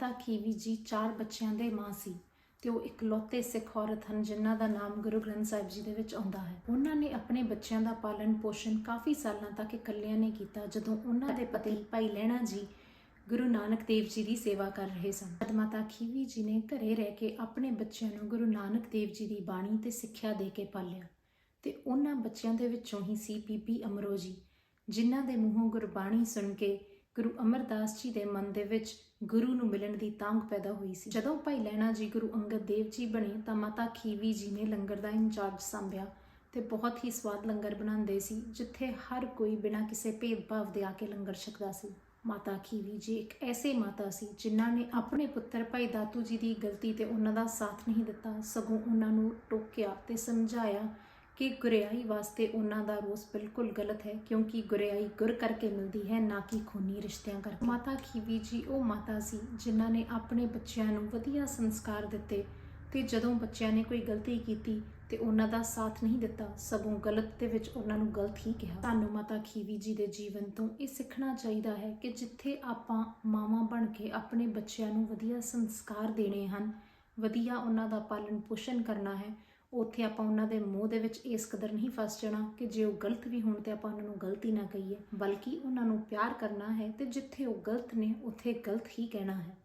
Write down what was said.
ਮਾਤਾ ਖੀਵੀ ਜੀ ਚਾਰ ਬੱਚਿਆਂ ਦੇ ਮਾਂ ਸੀ ਤੇ ਉਹ ਇਕਲੌਤੇ ਸਿੱਖ ਔਰਤ ਹਨ, ਜਿਨ੍ਹਾਂ ਦਾ ਨਾਮ ਗੁਰੂ ਗ੍ਰੰਥ ਸਾਹਿਬ ਜੀ ਦੇ ਵਿੱਚ ਆਉਂਦਾ ਹੈ। ਉਹਨਾਂ ਨੇ ਆਪਣੇ ਬੱਚਿਆਂ ਦਾ ਪਾਲਣ ਪੋਸ਼ਣ ਕਾਫੀ ਸਾਲਾਂ ਤੱਕ ਇਕੱਲਿਆਂ ਨੇ ਕੀਤਾ, ਜਦੋਂ ਉਹਨਾਂ ਦੇ ਪਤੀ ਭਾਈ ਲਹਿਣਾ ਜੀ ਗੁਰੂ ਨਾਨਕ ਦੇਵ ਜੀ ਦੀ ਸੇਵਾ ਕਰ ਰਹੇ ਸਨ। ਤਦ ਮਾਤਾ ਖੀਵੀ ਜੀ ਨੇ ਘਰੇ ਰਹਿ ਕੇ ਆਪਣੇ ਬੱਚਿਆਂ ਨੂੰ ਗੁਰੂ ਨਾਨਕ ਦੇਵ ਜੀ ਦੀ ਬਾਣੀ ਤੇ ਸਿੱਖਿਆ ਦੇ ਕੇ ਪਾਲਿਆ, ਤੇ ਉਹਨਾਂ ਬੱਚਿਆਂ ਦੇ ਵਿੱਚੋਂ ਹੀ ਸੀ ਬੀਬੀ ਅਮਰੋ ਜੀ, ਜਿਨ੍ਹਾਂ ਦੇ ਮੂੰਹੋਂ ਗੁਰਬਾਣੀ ਸੁਣ ਕੇ ਗੁਰੂ ਅਮਰਦਾਸ ਜੀ ਦੇ ਮਨ ਦੇ ਵਿੱਚ ਗੁਰੂ ਨੂੰ ਮਿਲਣ ਦੀ ਤਾਂਘ ਪੈਦਾ ਹੋਈ ਸੀ। ਜਦੋਂ ਭਾਈ ਲੈਣਾ ਜੀ ਗੁਰੂ ਅੰਗਦ ਦੇਵ ਜੀ ਬਣੇ ਤਾਂ ਮਾਤਾ ਖੀਵੀ ਜੀ ਨੇ ਲੰਗਰ ਦਾ ਇੰਚਾਰਜ ਸੰਭਿਆ ਤੇ ਬਹੁਤ ਹੀ ਸਵਾਦ ਲੰਗਰ ਬਣਾਉਂਦੇ ਸੀ, ਜਿੱਥੇ ਹਰ ਕੋਈ ਬਿਨਾਂ ਕਿਸੇ ਭੇਦਭਾਵ ਦੇ ਆ ਕੇ ਲੰਗਰ ਛਕਦਾ ਸੀ। ਮਾਤਾ ਖੀਵੀ ਜੀ ਇੱਕ ਐਸੇ ਮਾਤਾ ਸੀ ਜਿਨ੍ਹਾਂ ਨੇ ਆਪਣੇ ਪੁੱਤਰ ਭਾਈ ਦਾਤੂ ਜੀ ਦੀ ਗਲਤੀ ਤੇ ਉਹਨਾਂ ਦਾ ਸਾਥ ਨਹੀਂ ਦਿੱਤਾ, ਸਗੋਂ ਉਹਨਾਂ ਨੂੰ ਟੋਕਿਆ ਤੇ ਸਮਝਾਇਆ ਕਿ ਗੁਰਿਆਈ ਵਾਸਤੇ ਉਹਨਾਂ ਦਾ ਰੋਸ ਬਿਲਕੁਲ ਗਲਤ ਹੈ, ਕਿਉਂਕਿ ਗੁਰਿਆਈ ਗੁਰ ਕਰਕੇ ਮਿਲਦੀ ਹੈ, ਨਾ ਕਿ ਖੂਨੀ ਰਿਸ਼ਤਿਆਂ ਕਰਕੇ। ਮਾਤਾ ਖੀਵੀ ਜੀ, ਉਹ ਮਾਤਾ ਸੀ ਜਿਨ੍ਹਾਂ ਨੇ ਆਪਣੇ ਬੱਚਿਆਂ ਨੂੰ ਵਧੀਆ ਸੰਸਕਾਰ ਦਿੱਤੇ ਤੇ ਜਦੋਂ ਬੱਚਿਆਂ ਨੇ ਕੋਈ ਗਲਤੀ ਕੀਤੀ ਤੇ ਉਹਨਾਂ ਦਾ ਸਾਥ ਨਹੀਂ ਦਿੱਤਾ, ਸਗੋਂ ਗਲਤ ਦੇ ਵਿੱਚ ਉਹਨਾਂ ਨੂੰ ਗਲਤ ਹੀ ਕਿਹਾ। ਸਾਨੂੰ ਮਾਤਾ ਖੀਵੀ ਜੀ ਦੇ ਜੀਵਨ ਤੋਂ ਇਹ ਸਿੱਖਣਾ ਚਾਹੀਦਾ ਹੈ ਕਿ ਜਿੱਥੇ ਆਪਾਂ ਮਾਵਾਂ ਬਣ ਕੇ ਆਪਣੇ ਬੱਚਿਆਂ ਨੂੰ ਵਧੀਆ ਸੰਸਕਾਰ ਦੇਣੇ ਹਨ, ਵਧੀਆ ਉਹਨਾਂ ਦਾ ਪਾਲਣ ਪੋਸ਼ਣ ਕਰਨਾ ਹੈ ਉੱਥੇ ਆਪਾਂ ਉਹਨਾਂ ਦੇ ਮੂੰਹ ਦੇ ਵਿੱਚ ਇਸ ਕਦਰ ਨਹੀਂ ਫਸ ਜਾਣਾ ਕਿ ਜੇ ਉਹ ਗਲਤ ਵੀ ਹੋਣ ਤੇ ਆਪਾਂ ਉਹਨਾਂ ਨੂੰ ਗਲਤੀ ਨਾ ਕਹੀਏ, ਬਲਕਿ ਉਹਨਾਂ ਨੂੰ ਪਿਆਰ ਕਰਨਾ ਹੈ ਤੇ ਜਿੱਥੇ ਉਹ ਗਲਤ ਨੇ, ਉੱਥੇ ਗਲਤ ਹੀ ਕਹਿਣਾ ਹੈ।